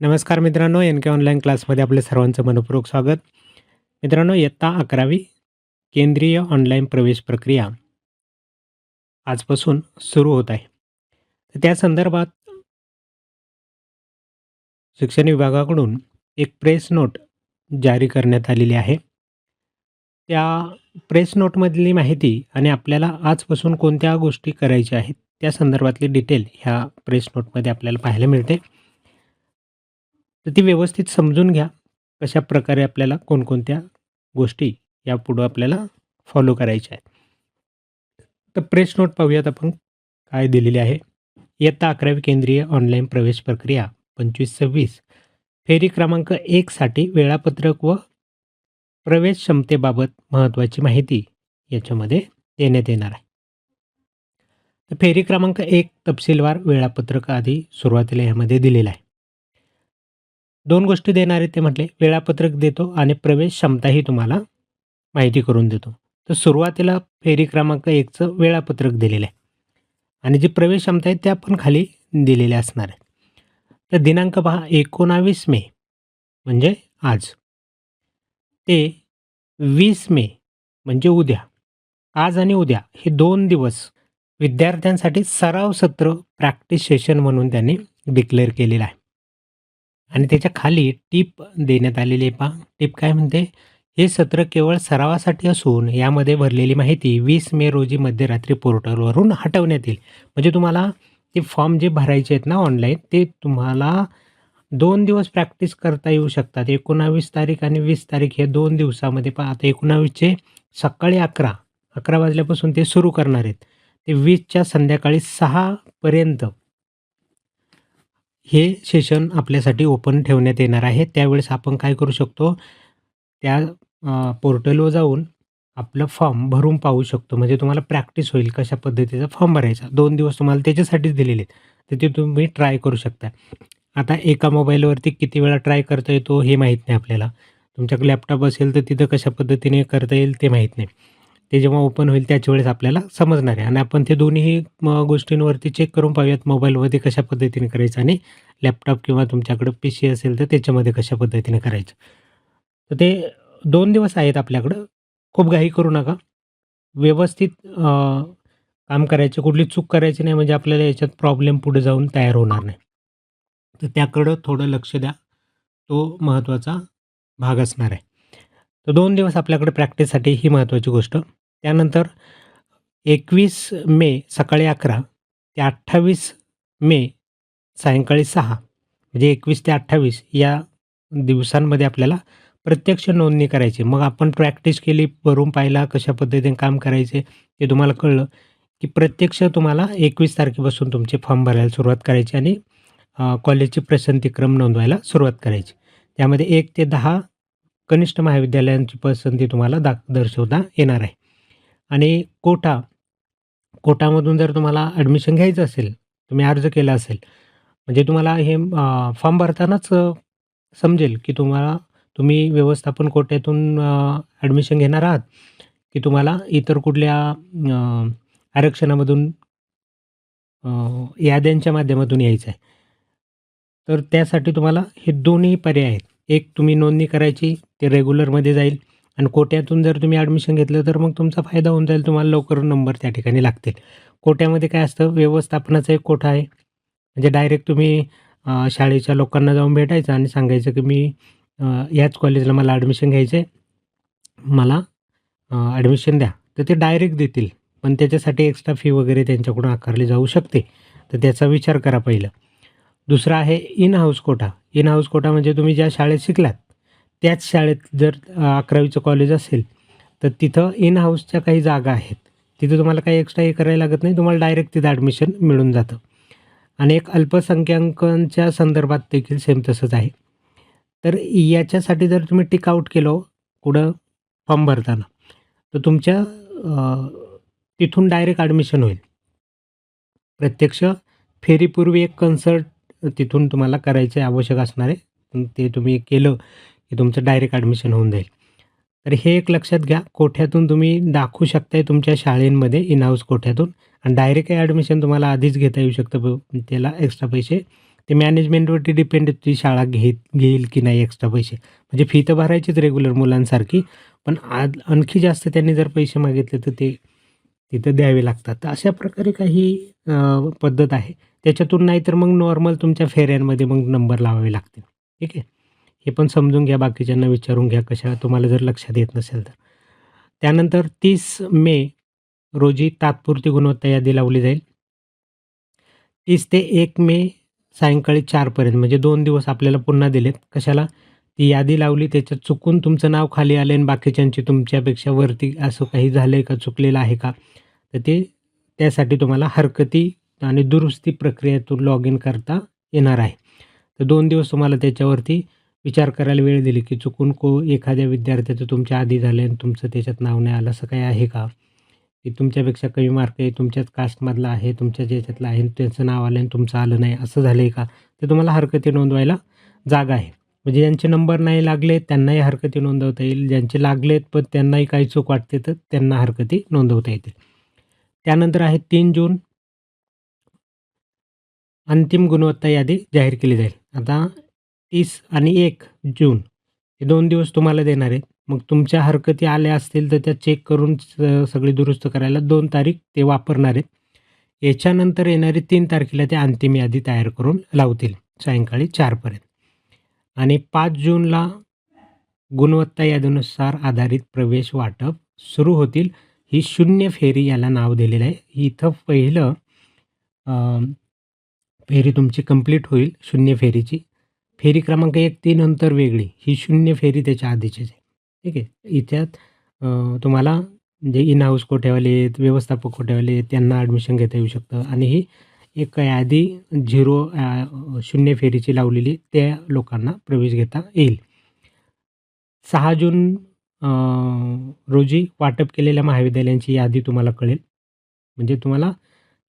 नमस्कार मित्रांनो एन के ऑनलाईन क्लासमध्ये आपले सर्वांचं मनपूर्वक स्वागत. मित्रांनो इयत्ता अकरावी केंद्रीय ऑनलाईन प्रवेश प्रक्रिया आजपासून सुरू होत आहे. तर त्या संदर्भात शिक्षण विभागाकडून एक प्रेस नोट जारी करण्यात आलेली आहे. त्या प्रेस नोटमधली माहिती आणि आपल्याला आजपासून कोणत्या गोष्टी करायच्या आहेत त्या संदर्भातली डिटेल ह्या प्रेस नोटमध्ये आपल्याला पाहायला मिळते. तर ती व्यवस्थित समजून घ्या कशा प्रकारे आपल्याला कोणकोणत्या गोष्टी यापुढं आपल्याला फॉलो करायच्या आहेत. तर प्रेस नोट पाहूयात आपण. काय दिलेली आहे? इयत्ता अकरावी केंद्रीय ऑनलाईन प्रवेश प्रक्रिया पंचवीस सव्वीस. फेरी क्रमांक एकसाठी वेळापत्रक व प्रवेश क्षमतेबाबत महत्त्वाची माहिती याच्यामध्ये देण्यात येणार आहे. तर फेरी क्रमांक एक तपशीलवार वेळापत्रक आधी सुरुवातीला यामध्ये दिलेलं आहे. दोन गोष्टी देणारे ते म्हटले वेळापत्रक देतो आणि प्रवेश क्षमताही तुम्हाला माहिती करून देतो. तर सुरुवातीला फेरी क्रमांक एकचं वेळापत्रक दिलेलं आहे. आणि जी प्रवेश क्षमता आहे त्या पण खाली दिलेल्या असणार आहेत. तर दिनांक पहा एकोणावीस मे म्हणजे आज. ते वीस मे म्हणजे उद्या. आज आणि उद्या हे दोन दिवस विद्यार्थ्यांसाठी सराव सत्र प्रॅक्टिस सेशन म्हणून त्यांनी डिक्लेअर केलेलं आहे. आणि त्याच्याखाली टीप देण्यात आलेली आहे पहा. टीप काय म्हणते? हे सत्र केवळ सरावासाठी असून यामध्ये भरलेली माहिती वीस मे रोजी मध्यरात्री पोर्टलवरून हटवण्यात येईल. म्हणजे तुम्हाला ते फॉर्म जे भरायचे आहेत ना ऑनलाईन ते तुम्हाला दोन दिवस प्रॅक्टिस करता येऊ शकतात. एकोणावीस तारीख आणि वीस तारीख हे दोन दिवसामध्ये पहा. आता एकोणावीसचे सकाळी अकरा अकरा वाजल्यापासून ते सुरू करणार आहेत. ते वीसच्या संध्याकाळी सहापर्यंत हे सेशन आपल्यासाठी ओपन ठेवण्यात येणार आहे. त्यावेळेस आपण काय करू शकतो? त्या पोर्टलवर जाऊन आपलं फॉर्म भरून पाहू शकतो. म्हणजे तुम्हाला प्रॅक्टिस होईल कशा पद्धतीचा फॉर्म भरायचा. दोन दिवस तुम्हाला त्याच्यासाठीच दिलेले आहेत. तर ते तुम्ही ट्राय करू शकता. आता एका मोबाईलवरती किती वेळा ट्राय करता येतो हे माहीत नाही आपल्याला. तुमच्याकडे लॅपटॉप असेल तर तिथं कशा पद्धतीने करता येईल ते माहीत नाही. ते जेव्हा ओपन होईल त्याच वेळेस आपल्याला समजणार आहे. आणि आपण ते दोन्ही गोष्टींवरती चेक करून पाहूयात मोबाईलमध्ये कशा पद्धतीने करायचं आणि लॅपटॉप किंवा तुमच्याकडं पी सी असेल तर त्याच्यामध्ये कशा पद्धतीने करायचं. तर ते दोन दिवस आहेत आपल्याकडं. खूप घाई करू नका. व्यवस्थित काम करायचे. कुठली चूक करायची नाही म्हणजे आपल्याला याच्यात प्रॉब्लेम पुढे जाऊन तयार होणार नाही. तर त्याकडं थोडं लक्ष द्या. तो महत्त्वाचा भाग असणार आहे. तर दोन दिवस आपल्याकडे प्रॅक्टिससाठी ही महत्त्वाची गोष्ट. त्यानंतर एकवीस मे सकाळी अकरा ते अठ्ठावीस मे सायंकाळी सहा म्हणजे एकवीस ते अठ्ठावीस या दिवसांमध्ये आपल्याला प्रत्यक्ष नोंदणी करायची. मग आपण प्रॅक्टिस केली भरून पाहिला कशा पद्धतीने काम करायचे ते तुम्हाला कळलं की प्रत्यक्ष तुम्हाला एकवीस तारखेपासून तुमचे फॉर्म भरायला सुरुवात करायची आणि कॉलेजची पसंतीक्रम नोंदवायला सुरुवात करायची. त्यामध्ये एक ते दहा कनिष्ठ महाविद्यालयांची पसंती तुम्हाला दाख दर्शवता येणार आहे. आणि कोटा. कोटामधून जर तुम्हाला ॲडमिशन घ्यायचं असेल तुम्ही अर्ज केला असेल म्हणजे तुम्हाला हे फॉर्म भरतानाच समजेल की तुम्हाला तुम्ही व्यवस्थापन कोट्यातून ॲडमिशन घेणार आहात की तुम्हाला इतर कुठल्या आरक्षणामधून याद्यांच्या माध्यमातून यायचं आहे तर त्यासाठी तुम्हाला हे दोन्ही पर्याय आहेत. एक तुम्ही नोंदणी करायची ते रेग्युलरमध्ये जाईल. आणि कोट्यातून जर तुम्ही ॲडमिशन घेतलं तर मग तुमचा फायदा होऊन जाईल. तुम्हाला लवकर नंबर त्या ठिकाणी लागतील. कोट्यामध्ये काय असतं? व्यवस्थापनाचा एक कोटा आहे. म्हणजे डायरेक्ट तुम्ही शाळेच्या लोकांना जाऊन भेटायचं आणि सांगायचं की मी याच कॉलेजला मला ॲडमिशन घ्यायचं आहे मला ॲडमिशन द्या. तर ते डायरेक्ट देतील. पण त्याच्यासाठी एक्स्ट्रा फी वगैरे त्यांच्याकडून आकारली जाऊ शकते. तर त्याचा विचार करा पहिलं. दुसरा आहे in house quota in house quota म्हणजे तुम्ही ज्या शाळेत शिकलात त्याच शाळेत जर अकरावीचं कॉलेज असेल तर तिथं इन हाऊसच्या काही जागा आहेत. तिथं तुम्हाला काही एक्स्ट्रा हे करायला लागत नाही तुम्हाला डायरेक्ट तिथं ॲडमिशन मिळून जातं. आणि एक अल्पसंख्याकांच्या संदर्भात देखील सेम तसंच आहे. तर याच्यासाठी जर तुम्ही टिकआउट केलं कुठं फॉर्म भरताना तर तुमच्या तिथून डायरेक्ट ॲडमिशन होईल. प्रत्यक्ष फेरीपूर्वी एक कन्सल्ट तिथून तुम्हाला करायचे आवश्यक असणार आहे ते तुम्ही केलं की तुमचं डायरेक्ट ॲडमिशन होऊन जाईल. तर हे एक लक्षात घ्या कोठ्यातून तुम्ही दाखवू शकताय तुमच्या शाळेंमध्ये इन हाऊस कोठ्यातून आणि डायरेक्ट ॲडमिशन तुम्हाला आधीच घेता येऊ शकतं त्याला एक्स्ट्रा पैसे. ते मॅनेजमेंटवरती डिपेंड ती शाळा घेत घेईल की नाही एक्स्ट्रा पैसे. म्हणजे फी तर भरायचीच रेग्युलर मुलांसारखी पण आज आणखी जास्त त्यांनी जर पैसे मागितले तर ते तिथं द्यावे लागतात. तर अशा प्रकारे काही पद्धत आहे. त्याच्यातून नाही तर मग नॉर्मल तुमच्या फेऱ्यांमध्ये मग नंबर लावावे लागतील. ठीक आहे? हे पण समजून घ्या बाकीच्यांना विचारून घ्या कशा तुम्हाला जर लक्षात येत नसेल तर. त्यानंतर तीस मे रोजी तात्पुरती गुणवत्ता यादी लावली जाईल. तीस ते एक मे सायंकाळी चारपर्यंत म्हणजे दोन दिवस आपल्याला पुन्हा दिलेत. कशाला? ती यादी लावली त्याच्यात चुकून तुमचं नाव खाली आलं आणि बाकीच्यांची तुमच्यापेक्षा वरती असं काही झालं आहे का चुकलेलं आहे का? तर ते त्यासाठी तुम्हाला हरकती आणि दुरुस्ती प्रक्रियेतून लॉग इन करता येणार आहे. तर दोन दिवस तुम्हाला त्याच्यावरती विचार करायला वेळ दिली की चुकून को एखाद्या विद्यार्थ्याचं तुमच्या आधी झालं आणि तुमचं त्याच्यात नाव नाही आलं असं काही आहे का? की तुमच्यापेक्षा कमी मार्क आहे तुमच्याच कास्टमधला आहे तुमच्या ज्याच्यातलं आहे त्याचं नाव आलं आणि तुमचं आलं नाही असं झालं आहे का? ते तुम्हाला हरकती नोंदवायला जागा आहे. म्हणजे ज्यांचे नंबर नाही लागले त्यांनाही हरकती नोंदवता येईल. ज्यांचे लागलेत पण त्यांनाही काही चूक वाटते तर त्यांना हरकती नोंदवता येतील. त्यानंतर आहे तीन जून. अंतिम गुणवत्ता यादी जाहीर केली जाईल. आता तीस आणि एक जून. हे दोन दिवस तुम्हाला देणार आहेत. मग तुमच्या हरकती आल्या असतील तर त्या चेक करून स- सगळी दुरुस्त करायला दोन तारीख ते वापरणार आहेत. याच्यानंतर येणारी तीन तारखेला ते अंतिम यादी तयार करून लावतील सायंकाळी चारपर्यंत आणि पाच जूनला गुणवत्ता यादीनुसार आधारित प्रवेश वाटप सुरू होतील. ही शून्य फेरी याला नाव दिलेलं आहे. इथं पहिलं फेरी तुमची कंप्लीट होईल शून्य फेरीची. फेरी क्रमांक एक तीन नंतर वेगळी. ही शून्य फेरी त्याच्या आधीचीच आहे. ठीक आहे? इथ्यात तुम्हाला जे इन हाऊस कोट्यावाले आहेत व्यवस्थापक कोट्यावाले आहेत त्यांना ॲडमिशन घेता येऊ शकतं. आणि ही एक यादी झिरो शून्य फेरीची लावलेली त्या लोकांना प्रवेश घेता येईल. सहा जून रोजी वाटप केलेल्या महाविद्यालयांची यादी तुम्हाला कळेल. म्हणजे तुम्हाला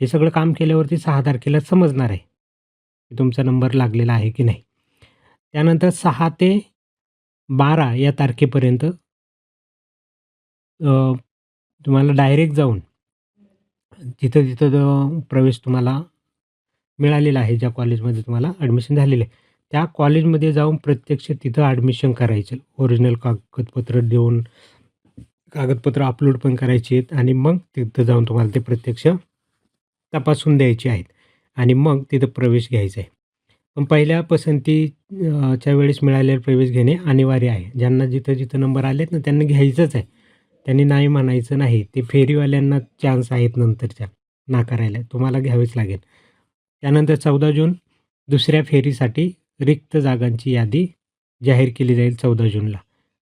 हे सगळं काम केल्यावरती सहा तारखेला समजणार आहे की तुमचा नंबर लागलेला आहे की नाही. त्यानंतर सहा ते बारा या तारखेपर्यंत तुम्हाला डायरेक्ट जाऊन तिथं तिथं जो प्रवेश तुम्हाला मिळालेला आहे ज्या कॉलेजमध्ये तुम्हाला ॲडमिशन झालेलं आहे त्या कॉलेजमध्ये जाऊन प्रत्यक्ष तिथं ॲडमिशन करायचं. ओरिजिनल कागदपत्र देऊन कागदपत्र अपलोड पण करायची आहेत आणि मग तिथं जाऊन तुम्हाला ते प्रत्यक्ष तपासून द्यायचे आहेत आणि मग तिथं प्रवेश घ्यायचा आहे. पहिल्या पसंती च्या वेळेस मिळालेला प्रवेश घेणे अनिवार्य आहे. ज्यांना जिथं जिथं नंबर आलेत ना त्यांना घ्यायचंच आहे. त्यांनी नाही म्हणायचं नाही. ते फेरीवाल्यांना चान्स आहेत नंतरच्या नाकारायला. तुम्हाला घ्यावेच लागेल. त्यानंतर चौदा जून दुसऱ्या फेरीसाठी रिक्त जागांची यादी जाहीर केली जाईल चौदा जूनला.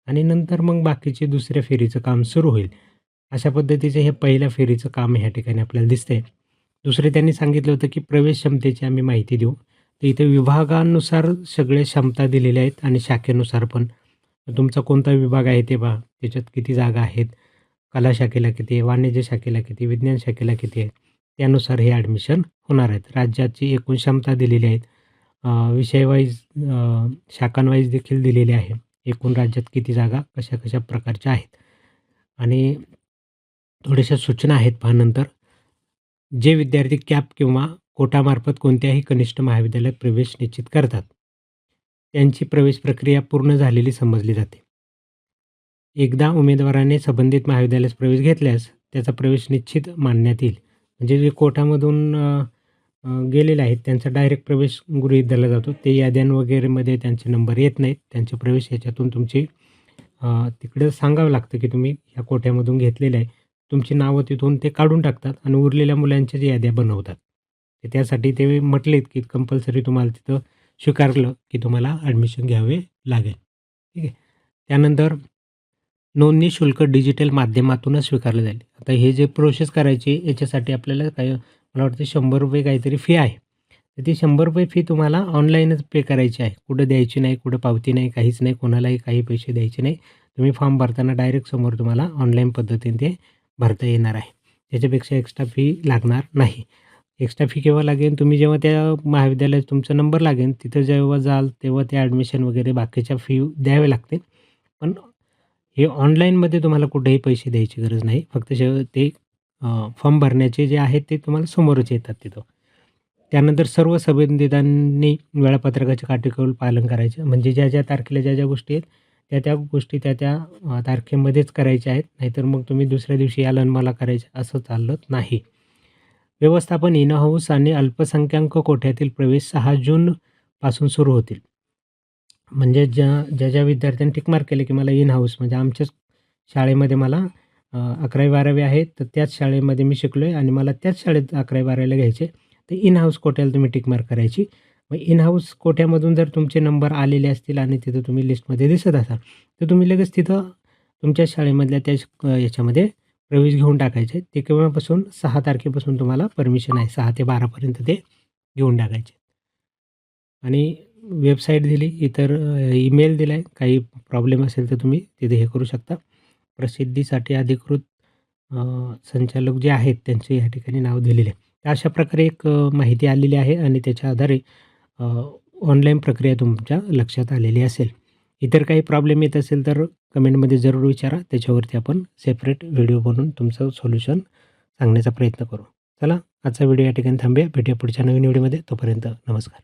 आणि नंतर मग बाकीचे दुसऱ्या फेरीचं काम सुरू होईल. अशा पद्धतीचे हे पहिल्या फेरीचं काम ह्या ठिकाणी आपल्याला दिसतंय. दुसरे त्यांनी सांगितलं होतं की प्रवेश क्षमतेची आम्ही माहिती देऊ. इथे विभागानुसार सगळे क्षमता दिलेल्या आहेत आणि शाखेनुसार पण. तुमचा कोणता विभाग आहे ते पहा. त्याच्यात किती जागा आहेत? कला शाखेला किती आहे? वाणिज्य शाखेला किती विज्ञान शाखेला किती आहे? त्यानुसार हे ॲडमिशन होणार आहेत. राज्याची एकूण क्षमता दिलेली आहेत विषयवाईज शाखांवाईज देखील दिलेली आहे. एकूण राज्यात किती जागा कशा कशा प्रकारच्या आहेत? आणि थोड्याशा सूचना आहेत पहा नंतर. जे विद्यार्थी कॅप किंवा कोटामार्फत कोणत्याही कनिष्ठ महाविद्यालयात प्रवेश निश्चित करतात. त्यांची प्रवेश प्रक्रिया पूर्ण झालेली समजली जाते. एकदा उमेदवाराने संबंधित महाविद्यालयास प्रवेश घेतल्यास त्याचा प्रवेश निश्चित मानण्यात येईल. म्हणजे जे कोटामधून गेलेले आहेत त्यांचा डायरेक्ट प्रवेश गृहीत धरला जातो. ते याद्यां वगैरेमध्ये त्यांचे नंबर येत नाहीत. त्यांचे प्रवेश याच्यातून तुमची तिकडं सांगावं लागतं की तुम्ही ह्या कोट्यामधून घेतलेलं आहे. तुमची नावं तिथून ते काढून टाकतात आणि उरलेल्या मुलांच्या जे याद्या बनवतात. तर त्यासाठी ते म्हटलेत की कंपल्सरी तुम्हाला तिथं स्वीकारलं की तुम्हाला ॲडमिशन घ्यावे लागेल. ठीक आहे? त्यानंतर नोंदणी शुल्क डिजिटल माध्यमातूनच स्वीकारलं जाईल. आता हे जे प्रोसेस करायची याच्यासाठी आपल्याला काय मला वाटतं शंभर रुपये काहीतरी फी आहे. तर ती शंभर रुपये फी तुम्हाला ऑनलाईनच पे करायची आहे. कुठं द्यायची नाही कुठं पावती नाही काहीच नाही कोणालाही काही पैसे द्यायचे नाही. तुम्ही फॉर्म भरताना डायरेक्ट समोर तुम्हाला ऑनलाईन पद्धतीने ते भरता येणार आहे. त्याच्यापेक्षा एक्स्ट्रा फी लागणार नाही. एक्स्ट्रा फी केव्हा लागेल? तुम्ही जेव्हा त्या महाविद्यालयात तुमचा नंबर लागेल तिथं जेव्हा जाल तेव्हा ते ॲडमिशन वगैरे बाकीच्या फी द्यावे लागतील. पण हे ऑनलाईनमध्ये तुम्हाला कुठेही पैसे द्यायची गरज नाही. फक्त जे ते फॉर्म भरण्याचे जे आहेत ते तुम्हाला समोरच येतात तिथं. त्यानंतर सर्व संबंधितांनी वेळापत्रकाचे काटेकोर पालन करायचे. म्हणजे ज्या ज्या तारखेला ज्या ज्या गोष्टी आहेत त्या त्या गोष्टी त्या त्या तारखेमध्येच करायच्या आहेत. नाहीतर मग तुम्ही दुसऱ्या दिवशी याल आणि मला करायचं असं चालत नाही. व्यवस्थापन इन हाऊस आणि अल्पसंख्याक कोठ्यातील प्रवेश सहा जूनपासून सुरू होतील. म्हणजे ज्या ज्या ज्या विद्यार्थ्यांनी टिकमार्क केले की मला इन हाऊस म्हणजे आमच्याच शाळेमध्ये मला अकरावी बारावी आहे तर त्याच शाळेमध्ये मी शिकलो आहे आणि मला त्याच शाळेत अकरावी बारावीला घ्यायचे. तर इन हाऊस कोट्याला तुम्ही टिकमार्क करायची. मग इन हाऊस कोट्यामधून जर तुमचे नंबर आलेले असतील आणि तिथं तुम्ही लिस्टमध्ये दिसत असाल तर तुम्ही लगेच तिथं तुमच्या शाळेमधल्या त्या याच्यामध्ये प्रवेश घेऊन टाकायचे. ते केव्हापासून? सहा तारखेपासून तुम्हाला परमिशन आहे. सहा ते बारापर्यंत ते घेऊन टाकायचे. आणि वेबसाईट दिली इतर ईमेल दिला आहे काही प्रॉब्लेम असेल तर तुम्ही तिथे हे करू शकता. प्रसिद्धीसाठी अधिकृत संचालक जे आहेत त्यांचे या ठिकाणी नाव दिलेले आहे. तर अशा प्रकारे एक माहिती आलेली आहे आणि त्याच्या आधारे ऑनलाईन प्रक्रिया तुमच्या लक्षात आलेली असेल. इतर काही प्रॉब्लेम येत असेल तर कमेंटमध्ये जरूर विचारा. त्याच्यावरती आपण सेपरेट व्हिडिओ बनवून तुमचं सोल्युशन सांगण्याचा प्रयत्न करू. चला आजचा व्हिडिओ या ठिकाणी थांबूया. भेटूया पुढच्या नवीन व्हिडिओमध्ये तोपर्यंत नमस्कार.